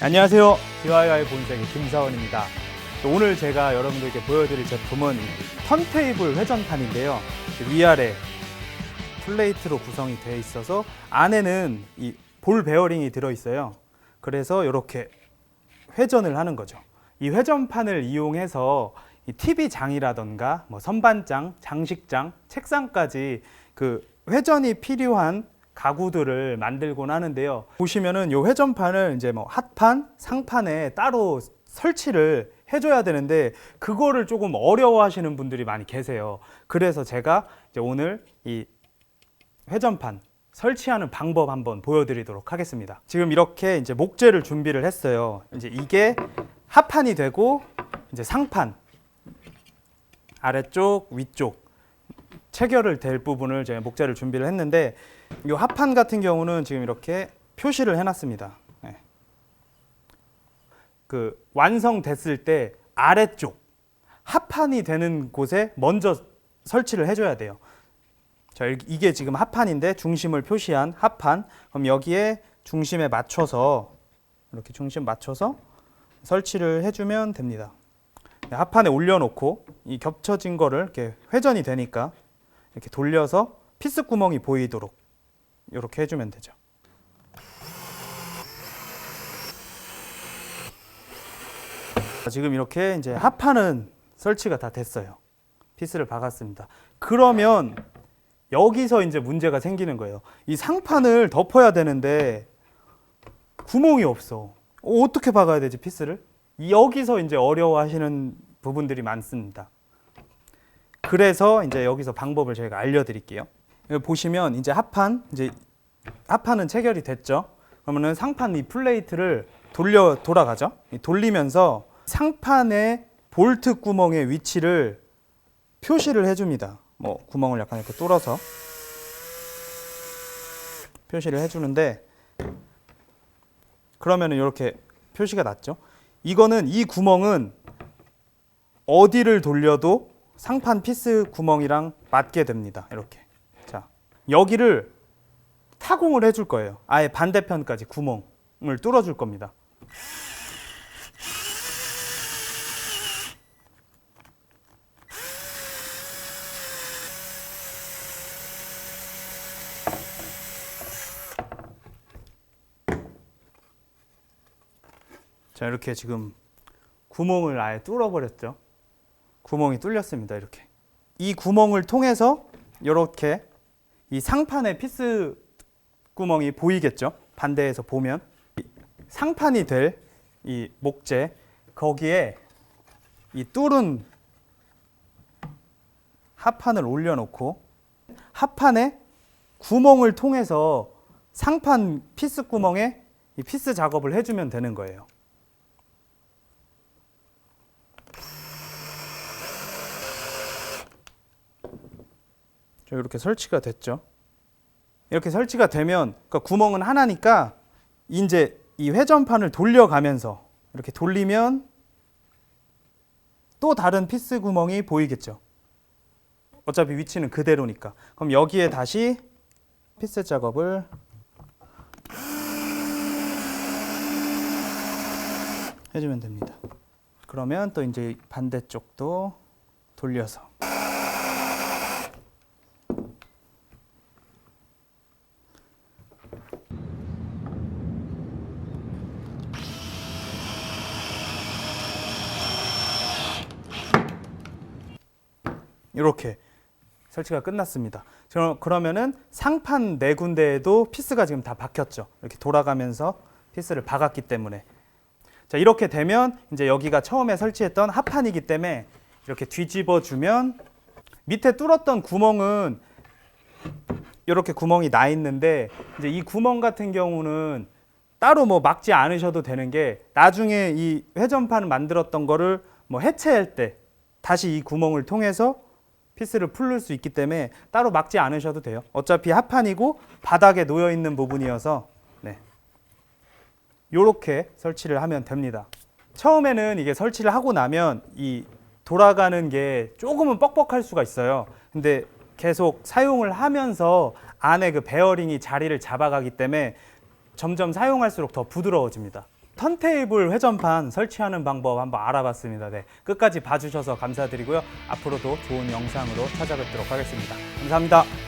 안녕하세요. DIY 본색의 김사원입니다. 또 오늘 제가 여러분들께 보여드릴 제품은 이 턴테이블 회전판인데요. 위아래 플레이트로 구성이 되어 있어서 안에는 이 볼 베어링이 들어 있어요. 그래서 이렇게 회전을 하는 거죠. 이 회전판을 이용해서 이 TV장이라던가 뭐 선반장, 장식장, 책상까지 그 회전이 필요한 가구들을 만들곤 하는데요. 보시면은 이 회전판을 이제 뭐 핫판, 상판에 따로 설치를 해줘야 되는데 그거를 조금 어려워하시는 분들이 많이 계세요. 그래서 제가 이제 오늘 이 회전판 설치하는 방법 한번 보여드리도록 하겠습니다. 지금 이렇게 이제 목재를 준비를 했어요. 이제 이게 하판이 되고 이제 상판 아래쪽 위쪽 체결을 될 부분을 제가 목재를 준비를 했는데 이 하판 같은 경우는 지금 이렇게 표시를 해놨습니다. 네. 그 완성됐을 때 아래쪽 하판이 되는 곳에 먼저 설치를 해줘야 돼요. 자, 이- 이게 지금 하판인데 중심을 표시한 하판. 그럼 여기에 중심에 맞춰서 이렇게 중심 맞춰서 설치를 해주면 됩니다. 네, 하판에 올려놓고 이 겹쳐진 거를 이렇게 회전이 되니까 이렇게 돌려서 피스 구멍이 보이도록 이렇게 해주면 되죠. 자, 지금 이렇게 이제 하판은 설치가 다 됐어요. 피스를 박았습니다. 그러면 여기서 이제 문제가 생기는 거예요. 이 상판을 덮어야 되는데 구멍이 없어. 어, 어떻게 박아야 되지 피스를? 여기서 이제 어려워하시는 부분들이 많습니다. 그래서 이제 여기서 방법을 저희가 알려드릴게요. 보시면 이제 합판 이제 합판은 체결이 됐죠. 그러면은 상판 이 플레이트를 돌려 돌아가죠. 이 돌리면서 상판의 볼트 구멍의 위치를 표시를 해줍니다. 뭐 구멍을 약간 이렇게 뚫어서 표시를 해주는데 그러면은 이렇게 표시가 났죠. 이거는 이 구멍은 어디를 돌려도 상판 피스 구멍이랑 맞게 됩니다. 이렇게. 자, 여기를 타공을 해줄 거예요. 아예 반대편까지 구멍을 뚫어줄 겁니다. 자, 이렇게 지금 구멍을 아예 뚫어버렸죠. 구멍이 뚫렸습니다. 이렇게. 이 구멍을 통해서 이렇게 이 상판의 피스 구멍이 보이겠죠. 반대에서 보면 이 상판이 될 이 목재 거기에 이 뚫은 합판을 올려놓고 합판에 구멍을 통해서 상판 피스 구멍에 이 피스 작업을 해주면 되는 거예요. 이렇게 설치가 됐죠. 이렇게 설치가 되면 그러니까 구멍은 하나니까 이제 이 회전판을 돌려가면서 이렇게 돌리면 또 다른 피스 구멍이 보이겠죠. 어차피 위치는 그대로니까. 그럼 여기에 다시 피스 작업을 해주면 됩니다. 그러면 또 이제 반대쪽도 돌려서 이렇게 설치가 끝났습니다. 그러면은 상판 네 군데에도 피스가 지금 다 박혔죠. 이렇게 돌아가면서 피스를 박았기 때문에. 자, 이렇게 되면 이제 여기가 처음에 설치했던 합판이기 때문에 이렇게 뒤집어 주면 밑에 뚫었던 구멍은 이렇게 구멍이 나 있는데 이제 이 구멍 같은 경우는 따로 뭐 막지 않으셔도 되는 게 나중에 이 회전판을 만들었던 거를 뭐 해체할 때 다시 이 구멍을 통해서 피스를 풀을 수 있기 때문에 따로 막지 않으셔도 돼요. 어차피 합판이고 바닥에 놓여 있는 부분이어서 네. 요렇게 설치를 하면 됩니다. 처음에는 이게 설치를 하고 나면 이 돌아가는 게 조금은 뻑뻑할 수가 있어요. 근데 계속 사용을 하면서 안에 그 베어링이 자리를 잡아가기 때문에 점점 사용할수록 더 부드러워집니다. 턴테이블 회전판 설치하는 방법 한번 알아봤습니다. 네, 끝까지 봐주셔서 감사드리고요. 앞으로도 좋은 영상으로 찾아뵙도록 하겠습니다. 감사합니다.